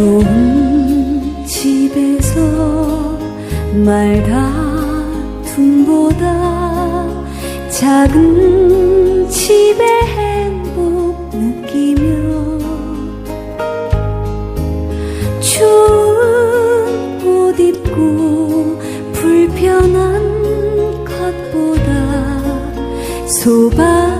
좋은 집에서 말 다툼보다 작은 집의 행복 느끼며 추운 옷 입고 불편한 것보다 소박